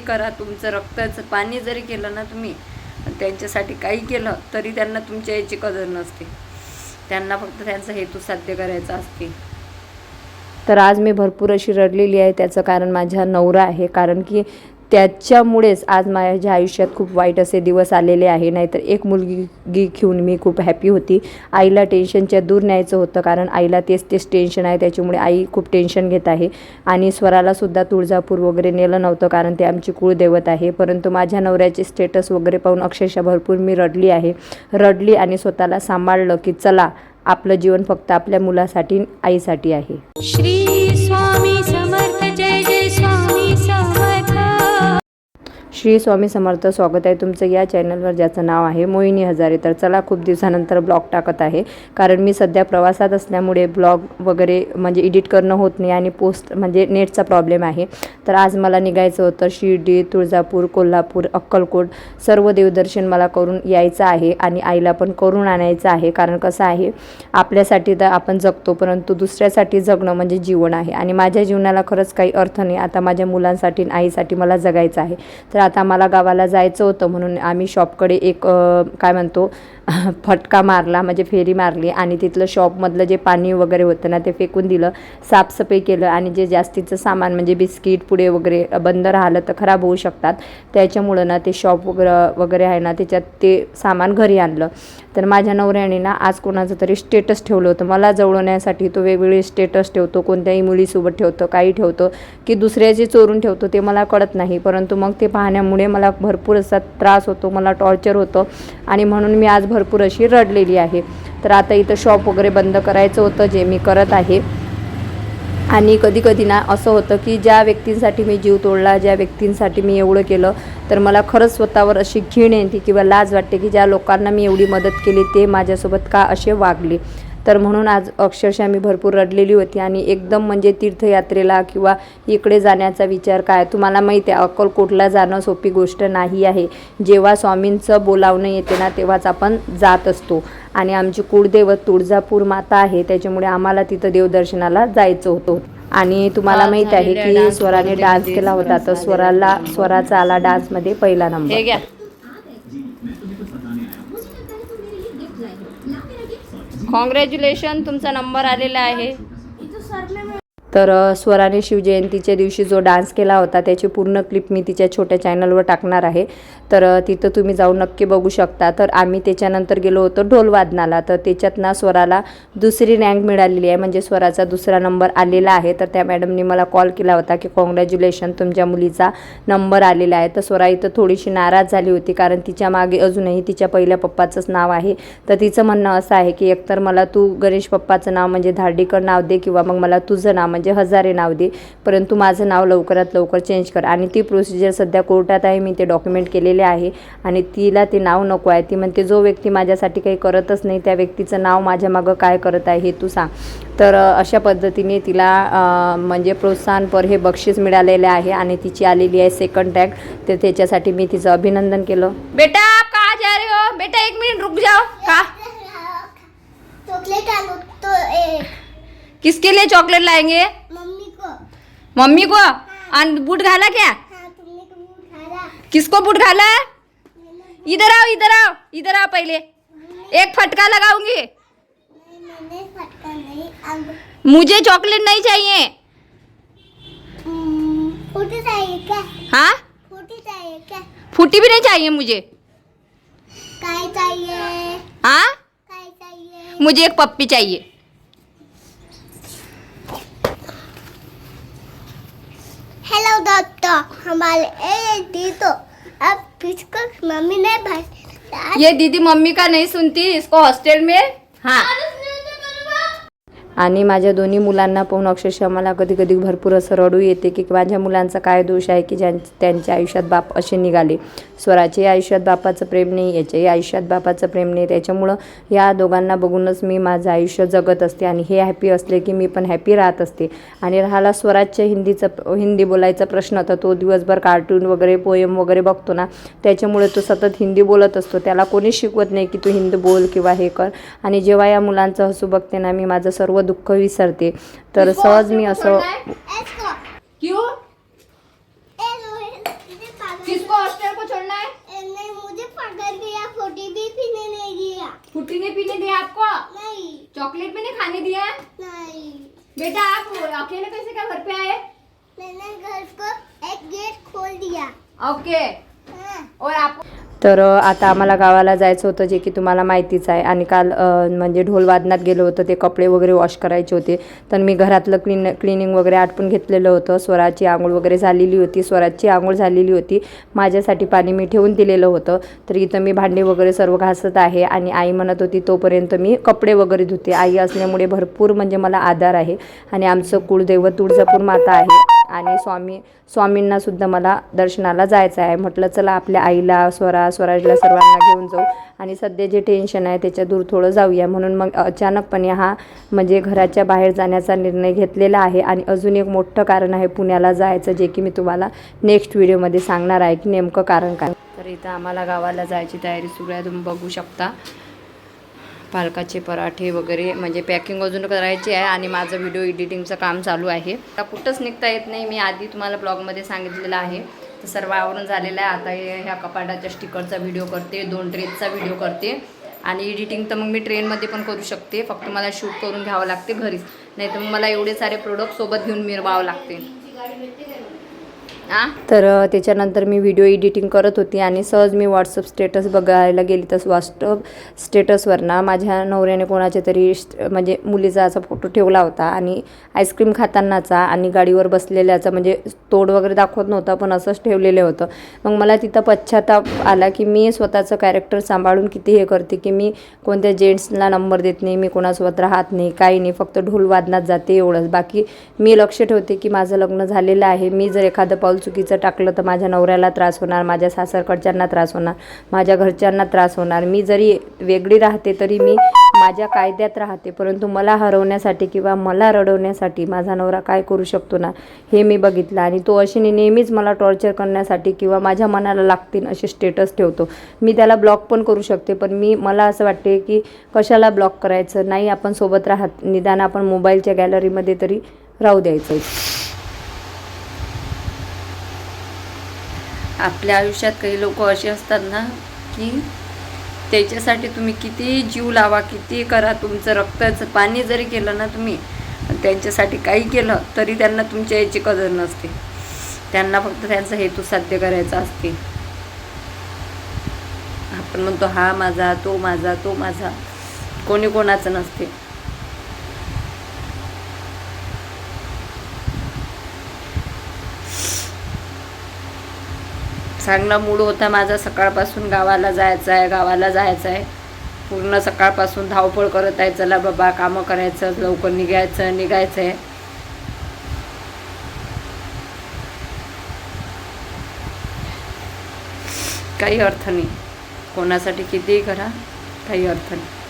करा तुमचं रक्ताचं पाणी जरी केलं ना तुम्ही त्यांच्यासाठी काही केलं तरी त्यांना तुमच्या याची कदर नसते. त्यांना फक्त त्यांचा हेतू साध्य करायचा असते. तर आज मी भरपूर अशी रडलेली आहे त्याचं कारण माझा नवरा आहे कारण की त्याच्यामुळेच आज माझ्या आयुष्यात खूप वाईट असे दिवस आलेले आहे. नाहीतर एक मुलगी घेऊन मी खूप हॅपी होती. आईला टेन्शनच्या दूर न्यायचं होतं कारण आईला तेच तेच टेन्शन आहे. त्याच्यामुळे आई खूप टेन्शन घेत आहे. आणि स्वरालासुद्धा तुळजापूर वगैरे नेलं नव्हतं कारण ते आमची कुळदैवत आहे. परंतु माझ्या नवऱ्याचे स्टेटस वगैरे पाहून अक्षरशः भरपूर मी रडली आहे. रडली आणि स्वतःला सांभाळलं की चला आपलं जीवन फक्त आपल्या मुलासाठी आईसाठी आहे. श्री श्री स्वामी समर्थ स्वागत आहे तुमचं या चॅनलवर ज्याचं नाव आहे मोहिनी हजारे. तर चला खूप दिवसानंतर ब्लॉग टाकत आहे. कारण मी सध्या प्रवासात असल्यामुळे ब्लॉग वगैरे म्हणजे एडिट करणं होत नाही आणि पोस्ट म्हणजे नेटचा प्रॉब्लेम आहे. तर आज मला निघायचं होतं शिर्डी तुळजापूर कोल्हापूर अक्कलकोट. सर्व देवदर्शन मला करून यायचं आहे आणि आईला पण करून आणायचं आहे. कारण कसं आहे आपल्यासाठी तर आपण जगतो परंतु दुसऱ्यासाठी जगणं म्हणजे जीवन आहे. आणि माझ्या जीवनाला खरंच काही अर्थ नाही. आता माझ्या मुलांसाठी आणि आईसाठी मला जगायचं आहे. तर आता मला गावाला जायचं होतं म्हणून आम्ही शॉपकडे एक काय म्हणतो फटका मारला म्हणजे फेरी मारली आणि तिथलं शॉपमधलं जे पाणी वगैरे होतं ना ते फेकून दिलं साफसफाई केलं आणि जे जास्तीचं सामान म्हणजे बिस्किट पुडे वगैरे बंद राहिलं तर खराब होऊ शकतात. त्याच्यामुळं ना ते शॉप वगैरे वगैरे आहे ना त्याच्यात ते सामान घरी आणलं. तर माझ्या नवऱ्याने ना आज कोणाचं तरी स्टेटस ठेवलं होतं. मला जवळण्यासाठी तो वेगवेगळे स्टेटस ठेवतो कोणत्याही मुलीसोबत ठेवतो काही ठेवतो की दुसऱ्याचे चोरून ठेवतो ते मला कळत नाही. परंतु मग ते पाहण्यामुळे मला भरपूर असा त्रास होतो मला टॉर्चर होतं. आणि म्हणून मी आज भरपूर अशी रडलेली आहे. तर आता इथं शॉप वगैरे बंद करायचं होतं जे मी करत आहे. आणि कधी कधी ना असं होतं की ज्या व्यक्तींसाठी मी जीव तोडला ज्या व्यक्तींसाठी मी एवढं केलं तर मला खरंच स्वतःवर अशी खीण येते किंवा लाज वाटते की ज्या लोकांना मी एवढी मदत केली ते माझ्यासोबत का असे वागले? तर म्हणून आज अक्षरशः मी भरपूर रडलेली होती आणि एकदम म्हणजे तीर्थयात्रेला किंवा इकडे जाण्याचा विचार काय तुम्हाला माहिती आहे अक्कलकोटला जाणं सोपी गोष्ट नाही आहे. जेव्हा स्वामींचं बोलावणं येते ना तेव्हाच आपण जात असतो. आणि आमची कुळदैवत तुळजापूर माता आहे त्याच्यामुळे आम्हाला तिथं देवदर्शनाला जायचं होतं. आणि तुम्हाला माहीत आहे की स्वराने डान्स केला होता तर स्वराला स्वराचा आला डान्समध्ये पहिला नंबर हे घ्या कॉंग्रॅच्युलेशन तुमचा नंबर आलेला आहे. तर स्वराने शिवजयंतीच्या दिवशी जो डान्स केला होता त्याची पूर्ण क्लिप मी तिच्या छोट्या चॅनलवर टाकणार आहे. तर तिथं तुम्ही जाऊन नक्की बघू शकता. तर आम्ही त्याच्यानंतर गेलो होतो ढोलवादनाला. तर त्याच्यात ना स्वराला दुसरी रँक मिळालेली आहे. म्हणजे स्वराचा दुसरा नंबर आलेला आहे. तर त्या मॅडमनी मला कॉल केला होता की कॉंग्रॅच्युलेशन तुमच्या मुलीचा नंबर आलेला आहे. तर स्वरा इथं थोडीशी नाराज झाली होती. कारण तिच्यामागे अजूनही तिच्या पहिल्या पप्पाचंच नाव आहे. तर तिचं म्हणणं असं आहे की एकतर मला तू गणेश पप्पाचं नाव म्हणजे धार्डीकर नाव दे किंवा मग मला तुझं नाव म्हणजे म्हणजे हजारे नाव दे. परंतु माझं नाव लवकरात लवकर चेंज कर. आणि ती प्रोसिजर सध्या कोर्टात आहे. मी ते डॉक्युमेंट केलेले आहे. आणि तिला ते नाव नको आहे. ती म्हणते जो व्यक्ती माझ्यासाठी काही करतच नाही त्या व्यक्तीचं नाव माझ्या मागं काय करत आहे हे तू सांग. तर अशा पद्धतीने तिला म्हणजे प्रोत्साहनपर हे बक्षीस मिळालेले आहे. आणि तिची आलेली आहे सेकंड टॅग तर त्याच्यासाठी मी तिचं अभिनंदन केलं. बेटा का जा रहे हो? बेटा एक मिनिट रुक जाओ. का? किसके लिए चॉकलेट लाएँगे? मम्मी को। मम्मी को? और बूट घाला क्या? हाँ तुमने को मुँह खाया किसको बूट घाला? इधर आओ इधर आओ इधर आओ पहले। एक फटका लगाऊँगी। मैंने फटका नहीं अब मुझे चॉकलेट नहीं चाहिए। हम्म, फूटी चाहिए क्या? हाँ? फूटी चाहिए क्या? फूटी भी नहीं चाहिए मुझे। काय चाहिए। हाँ? काय चाहिए। मुझे एक पप्पी चाहिए। डॉक्टर हमारे ए दी तो अब फिजिकल मम्मी ने भर ये दीदी मम्मी का नहीं सुनती इसको हॉस्टल में हाँ। आणि माझ्या दोन्ही मुलांना पाहून अक्षरशः मला कधी कधी भरपूर असं रडू येते की माझ्या मुलांचा काय दोष आहे की ज्यां त्यांच्या आयुष्यात बाप असे निघाले. स्वराच्याही आयुष्यात बापाचं प्रेम नाही याच्याही आयुष्यात बापाचं प्रेम नाही. त्याच्यामुळं या दोघांना बघूनच मी माझं आयुष्य जगत असते आणि हे हॅपी असले की मी पण हॅपी राहत असते. आणि राहिला स्वराजच्या हिंदीचं हिंदी बोलायचा प्रश्न तर तो दिवसभर कार्टून वगैरे पोयम वगैरे बघतो ना. त्याच्यामुळे तो सतत हिंदी बोलत असतो. त्याला कोणीच शिकवत नाही की तू हिंदी बोल किंवा हे कर. आणि जेव्हा या मुलांचं हसू बघते ना मी माझं सर्व दुःख विसरते. तर सहज मी असं किसको हॉस्टल को छोड़ना है? नहीं मुझे पकड़ दिया फोटी भी पीने नहीं दिया. फुट्टी ने पीने दिया आपको? नहीं. चॉकलेट नहीं खाने दिया नहीं. बेटा आप अकेले कैसे क्या घर पे आए? मैंने घर को एक गेट खोल दिया. ओके. हाँ। तर आता आम्हाला गावाला जायचं होतं जे की तुम्हाला माहितीच आहे. आणि काल म्हणजे ढोल वादनात गेलो होतं ते कपडे वगैरे वॉश करायचे होते. तर मी घरातलं क्लीन क्लिनिंग वगैरे आटपून घेतलेलं होतं. स्वराची आंघोळ वगैरे झालेली होती. स्वराची आंघोळ झालेली होती. माझ्यासाठी पाणी मी ठेवून दिलेलं होतं. तर इथं मी भांडे वगैरे सर्व घासत आहे. आणि आई म्हणत होती तोपर्यंत मी कपडे वगैरे धुते. आई असल्यामुळे भरपूर म्हणजे मला आधार आहे. आणि आमचं कुळदैवत तुळजापूर माता आहे. आणि स्वामी स्वामींना सुद्धा मला दर्शनाला जायचं आहे. म्हटलं चला आपल्या आईला स्वरा स्वराजला सर्वांना घेऊन जाऊ. आणि सध्या जे टेन्शन आहे त्याच्या दूर थोडं जाऊया. म्हणून मग अचानकपणे हा म्हणजे घराच्या बाहेर जाण्याचा निर्णय घेतलेला आहे. आणि अजून एक मोठं कारण आहे पुण्याला जायचं जे की मी तुम्हाला नेक्स्ट व्हिडिओमध्ये सांगणार आहे की नेमकं कारण काय. तर इथं आम्हाला गावाला जायची तयारी सुरू आहे. तुम्ही बघू शकता. पालकाचे पराठे वगैरे म्हणजे पॅकिंग अजून करायची आहे आणि माझं व्हिडिओ एडिटिंगचं काम चालू आहे. आता कुठंच निघता येत नाही. मी आधी तुम्हाला ब्लॉगमध्ये सांगितलेलं आहे. तर सर्व आवरून झालेलं आहे. आता हे- ह्या कपाटाच्या स्टिकरचा व्हिडिओ करते. दोन ड्रेसचा व्हिडिओ करते. आणि एडिटिंग तर मग मी ट्रेनमध्ये पण करू शकते. फक्त मला शूट करून घ्यावं लागते घरीच. नाही तर मग मला एवढे सारे प्रोडक्ट सोबत घेऊन मिरवावं लागते. तर त्याच्यानंतर मी व्हिडिओ एडिटिंग करत होती आणि सहज मी व्हॉट्सअप स्टेटस बघायला गेली. तर व्हॉट्सअप स्टेटसवरनं माझ्या नवऱ्याने कोणाच्या तरी म्हणजे मुलीचा असा फोटो ठेवला होता आणि आईस्क्रीम खातानाचा आणि गाडीवर बसलेल्याचा म्हणजे तोड वगैरे दाखवत नव्हता पण असंच ठेवलेलं होतं. मग मला तिथं पश्चाताप आला की मी स्वतःचं कॅरेक्टर सांभाळून किती हे करते की मी कोणत्या जेंट्सला नंबर देत नाही मी कोणासोबत राहत नाही काही नाही फक्त ढोल वादनात जाते एवढंच. बाकी मी लक्ष ठेवते की माझं लग्न झालेलं आहे. मी जर एखादं पाऊल चुकीचं टाकलं तर माझ्या नवऱ्याला त्रास होणार माझ्या सासरकडच्यांना त्रास होणार माझ्या घरच्यांना त्रास होणार. मी जरी वेगळी राहते तरी मी माझ्या कायद्यात राहते परंतु मला हरवण्यासाठी किंवा मला रडवण्यासाठी माझा नवरा काय करू शकतो ना हे मी बघितलं. आणि तो अशी नेहमीच मला टॉर्चर करण्यासाठी किंवा माझ्या मनाला लागतील असे स्टेटस ठेवतो. मी त्याला ब्लॉक पण करू शकते पण मी मला असं वाटते की कशाला ब्लॉक करायचं? नाही आपण सोबत राहत निदान आपण मोबाईलच्या गॅलरीमध्ये तरी राहू द्यायचं. आपल्या आयुष्यात काही लोक असे असतात ना की त्याच्यासाठी तुम्ही किती जीव लावा किती करा तुमचं रक्ताचं पाणी जरी केलं ना तुम्ही त्यांच्यासाठी काही केलं तरी त्यांना तुमच्या याची कदर नसते. त्यांना फक्त त्यांचा हेतू साध्य करायचा असते. आपण म्हणतो हा माझा तो माझा तो माझा. कोणी कोणाचं नसते. चांगला मूड होता माझा. सकाळपासून गावाला जायचं आहे गावाला जायचं आहे पूर्ण सकाळपासून धावपळ करत आहे. चला बाबा कामं करायचं लवकर निघायचं निघायचं आहे काही अर्थ नाही. कोणासाठी कितीही करा काही अर्थ नाही.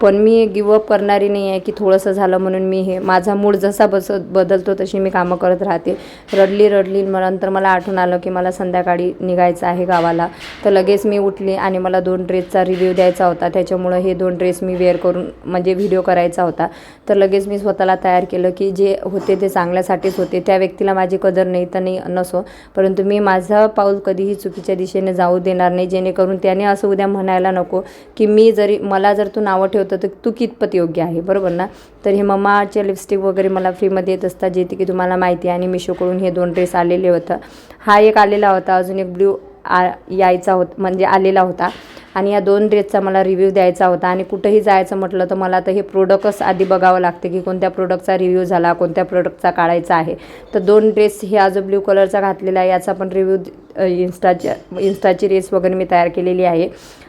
पण मी गिवअप करणारी नाही आहे की थोडंसं झालं म्हणून मी हे माझा मूड जसा बस बदलतो तशी मी कामं करत राहते. रडली रडली मग नंतर मला आठवण आलं की मला संध्याकाळी निघायचं आहे गावाला. तर लगेच मी उठली आणि मला दोन ड्रेसचा रिव्ह्यू द्यायचा होता. त्याच्यामुळं हे दोन ड्रेस मी वेअर करून म्हणजे व्हिडिओ करायचा होता. तर लगेच मी स्वतःला तयार केलं की जे होते ते चांगल्यासाठीच होते. त्या व्यक्तीला माझी कदर नाही तर नाही नसो. परंतु मी माझं पाऊल कधीही चुकीच्या दिशेने जाऊ देणार नाही. जेणेकरून त्याने असं उद्या म्हणायला नको की मी जरी मला जर तू नावं ठेवतो तर तू कितपत योग्य आहे बरोबर ना? तर हे ममाचे लिपस्टिक वगैरे मला फ्रीमध्ये येत असतात जे की तुम्हाला माहिती आहे आणि मिशोकडून हे दोन ड्रेस आलेले होतं. हा एक आलेला होता अजून एक ब्ल्यू आ यायचा होत म्हणजे आलेला होता. आणि या दोन ड्रेसचा मला रिव्ह्यू द्यायचा होता आणि कुठंही जायचं म्हटलं तर मला तर हे प्रोडक्टच आधी बघावं लागते की कोणत्या प्रोडक्टचा रिव्ह्यू झाला कोणत्या प्रोडक्टचा काढायचा आहे. तर दोन ड्रेस हे आज ब्ल्यू कलरचा घातलेला आहे याचा पण रिव्ह्यू इन्स्टाच्या इन्स्टाची रेस वगैरे मी तयार केलेली आहे.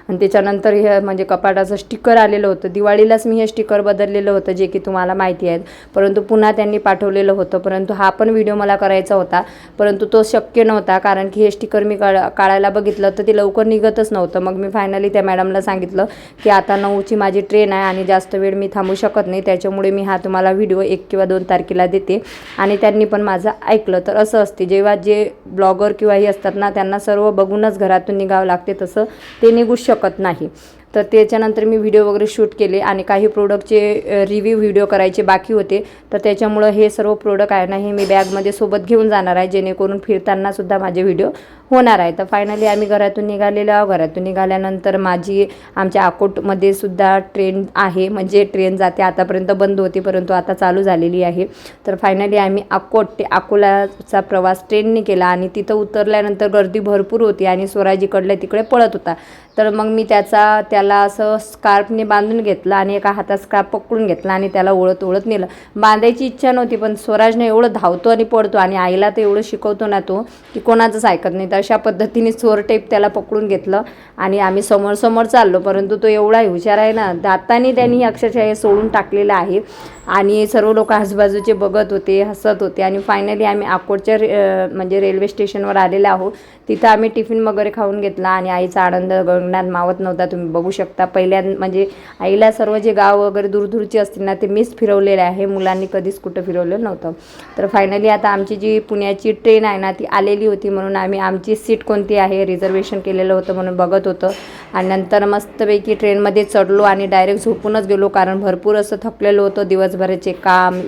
आणि त्याच्यानंतर हे म्हणजे कपाटाचं स्टिकर आलेलं होतं. दिवाळीलाच मी हे स्टिकर बदललेलं होतं जे की तुम्हाला माहिती आहे परंतु पुन्हा त्यांनी पाठवलेलं होतं. परंतु हा पण व्हिडिओ मला करायचा होता. परंतु तो शक्य नव्हता कारण की हे स्टिकर मी काढ काढायला बघितलं तर ते लवकर निघतच नव्हतं. मग मी फायनली त्या मॅडमला सांगितलं की आता नऊची माझी ट्रेन आहे आणि जास्त वेळ मी थांबू शकत नाही. त्याच्यामुळे मी हा तुम्हाला व्हिडिओ एक किंवा दोन तारखेला देते. आणि त्यांनी पण माझं ऐकलं. तर असं असते जेव्हा जे ब्लॉगर किंवा हे असतात ना त्यांना सर्व बघूनच घरातून निघावं लागते. तसं ते निघू शक शकत नाही. तर त्याच्यानंतर मी व्हिडिओ वगैरे शूट केले आणि काही प्रोडक्टचे रिव्ह्यू व्हिडिओ करायचे बाकी होते. तर त्याच्यामुळं हे सर्व प्रोडक्ट आहे ना हे मी बॅगमध्ये सोबत घेऊन जाणार आहे जेणेकरून फिरताना सुद्धा माझे व्हिडिओ होणार आहे. तर फायनली आम्ही घरातून निघालेलो आहोत. घरातून निघाल्यानंतर माझी आमच्या अकोटमध्ये सुद्धा ट्रेन आहे. म्हणजे ट्रेन जाते आतापर्यंत बंद होती परंतु आता चालू झालेली आहे. तर फायनली आम्ही अकोट ते अकोलाचा प्रवास ट्रेनने केला आणि तिथं उतरल्यानंतर गर्दी भरपूर होती आणि स्वराजीकडल्या तिकडे पळत होता. तर मग मी त्याचा त्याला असं स्कार्फने बांधून घेतलं आणि एका हातात स्कार्फ पकडून घेतला आणि त्याला ओळत ओळत नेलं. बांधायची इच्छा नव्हती पण स्वराजने एवढं धावतो आणि पडतो आणि आईला तर एवढं शिकवतो ना तो की कोणाचंच ऐकत नाही. तर अशा पद्धतीने चोर टेप त्याला पकडून घेतलं आणि आम्ही समोर समोर चाललो परंतु तो एवढा हुशार आहे ना दातानी त्यांनी अक्षरशः हे सोडून टाकलेलं आहे आणि सर्व लोक आजूबाजूचे बघत होते हसत होते आणि फायनली आम्ही अकोटच्या रे म्हणजे रेल्वे स्टेशनवर आलेलो आहोत. तिथं आम्ही टिफिन वगैरे खाऊन घेतला आणि आईचा आनंद गगनात मावत नव्हता तुम्ही बघू शकता. पहिल्या म्हणजे आईला सर्व जे गाव वगैरे दूरदूरचे असतील ना ते मीच फिरवलेले आहे. मुलांनी कधीच कुठं फिरवलं नव्हतं. तर फायनली आता आमची जी पुण्याची ट्रेन आहे ना ती आलेली होती म्हणून आम्ही आमची सीट कोणती आहे रिझर्वेशन केलेलं होतं म्हणून बघत होतं. आणि नंतर मस्तपैकी ट्रेनमध्ये चढलो आणि डायरेक्ट झोपूनच गेलो कारण भरपूर असं थकलेलो होतं. दिवसभराचे काम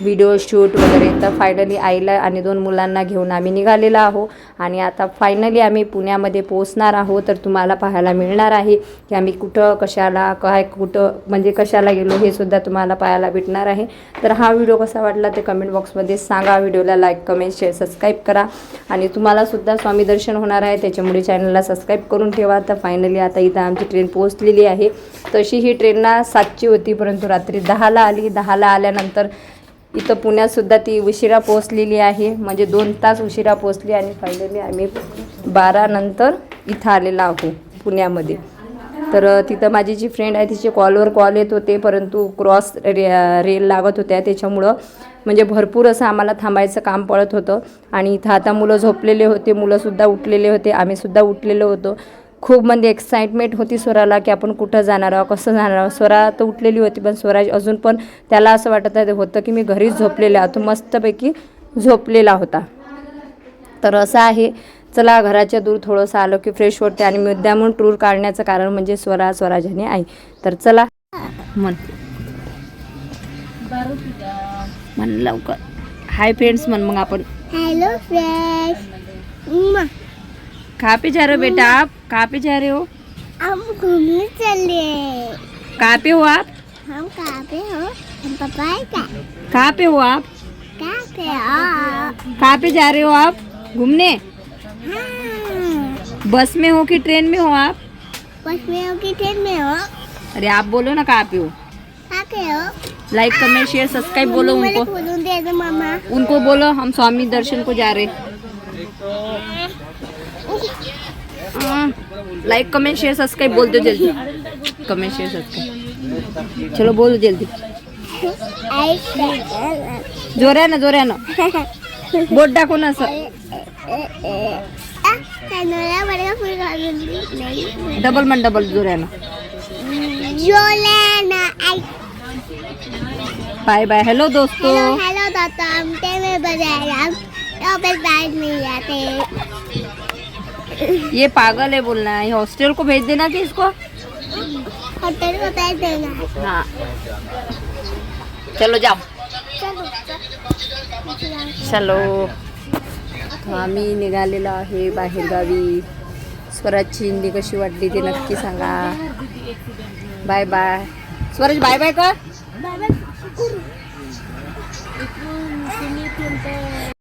व्हिडिओ शूट वगैरे. तर फायनली आईला आणि दोन मुलांना घेऊन आम्ही निघालेलो आहो आणि आता फायनली आम्ही पुण्यामध्ये पोहोचणार आहोत. तर तुम्हाला पाहायला मिळणार आहे की आम्ही कुठं कशाला काय कुठं म्हणजे कशाला गेलो हे सुद्धा तुम्हाला पाहायला भेटणार आहे. तर हा व्हिडिओ कसा वाटला ते कमेंट बॉक्समध्ये सांगा. व्हिडिओला लाईक कमेंट शेअर सबस्क्राईब करा. आणि तुम्हालासुद्धा स्वामी दर्शन होणार आहे. त्याच्यामुळे चॅनलला सबस्क्राईब करून ठेवा. तर फायनली आता इथं आमची ट्रेन पोहोचलेली आहे. तशी ही ट्रेनला सातची होती परंतु रात्री दहाला आली. दहाला आल्यानंतर इथं पुण्यातसुद्धा ती उशिरा पोहोचलेली आहे. म्हणजे दोन तास उशिरा पोहोचली आणि फायनली आम्ही बारा नंतर इथं आलेलो आहो पुण्यामध्ये. तर तिथं माझी जी फ्रेंड आहे तिचे कॉलवर कॉल येत होते परंतु क्रॉस रे रेल लागत होत्या. त्याच्यामुळं म्हणजे भरपूर असं आम्हाला थांबायचं काम पडत होतं. आणि इथं आता मुलं झोपलेले होते मुलंसुद्धा उठलेले होते आम्हीसुद्धा उठलेलो होतो. खूप म्हणजे एक्साइटमेंट होती स्वराला की आपण कुठं जाणार आहोत कसं जाणार आहोत. स्वरा तर उठलेली होती पण स्वराज अजून पण त्याला असं वाटत होतं की मी घरीच झोपलेला होतो मस्तपैकी झोपलेला होता. तर असं आहे. चला घराच्या दूर थोडंसं आलं की फ्रेश होते आणि मुद्दामून टूर काढण्याचं कारण म्हणजे स्वरा स्वराजाने आई. तर चला. म्हण म्हण लवकर. हाय फ्रेंड्स म्हण मग आपण. हेलो फ्रेंड्स कहाँ पे जा बेटा आप. कहाँ पे जा रहे हो? हम घूमने चले। कहाँ पे हो आप? हम कहाँ पे हो? हम पापा है क्या कहाँ पे हो आप? कहाँ पे हो? कहाँ पे जा रहे हो आप? घूमने? हाँ। बस में हो कि ट्रेन में हो आप? बस में हो कि ट्रेन में हो। अरे आप बोलो ना कहाँ पे हो। कहाँ पे हो? लाइक कमेंट शेयर सब्सक्राइब बोलो उनको। मामा। उनको बोलो हम स्वामी दर्शन को जा रहे लाइक कमेंट शेयर सब्सक्राइब बोल दो जल्दी। कमेंट शेयर सब्सक्राइब चलो बोलो जल्दी। ऐसे जोऱ्यानं जोऱ्यानं बोट दाखवून असं कनोला बड़ा फूल घालून नाही डबल मन डबल जोऱ्यानं जोलाना आई। बाय बाय हेलो दोस्तों। हेलो हेलो दादा हम ट्रेन में बजाया यहाँ पे बैठ नहीं जाते ये पागल है बोलना है। हॉस्टल को भेज देना कि इसको? होटल को बैठ देना हाँ। चलो जाओ। चलो चलो। आम्ही निघालेलो आहे बाहेरगावी. स्वराजची हिंदी कशी वाटली ते नक्की सांगा. Bye bye. Swaraj bye bye कर.